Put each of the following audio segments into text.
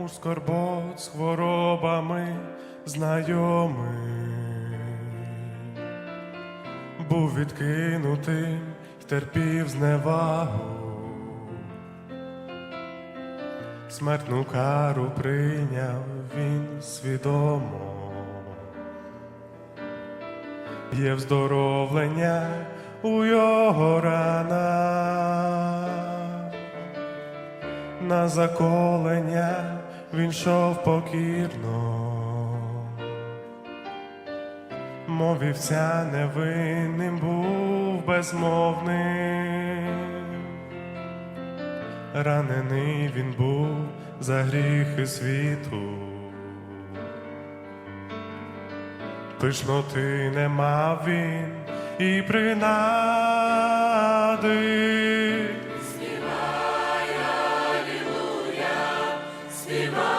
муж скорбот з хворобами знайомий, був відкинутим й терпів зневагу, смертну кару прийняв він свідомо. Є вздоровлення у його ранах, на заколення він йшов покірно, мов вівця невинним був безмовним, ранений він був за гріхи світу. Пишноти не мав він і принади. Кожен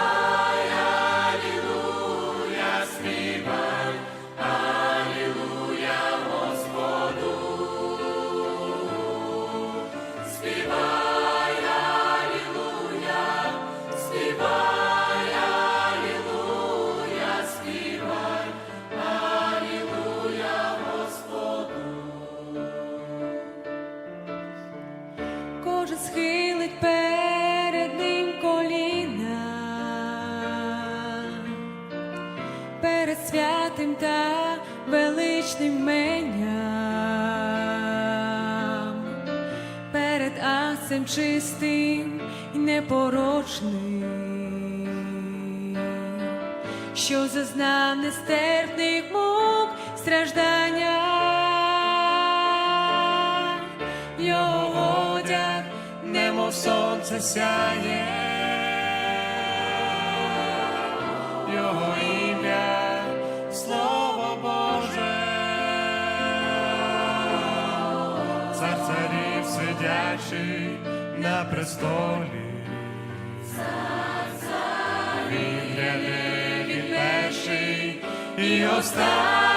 перед святим та величним менням, перед асем чистим і непорочним, що зазнав нестерпних мук страждання. Його одяг, Немо сонце сяє, сидячий на престолі, він гляне, він перший і останній.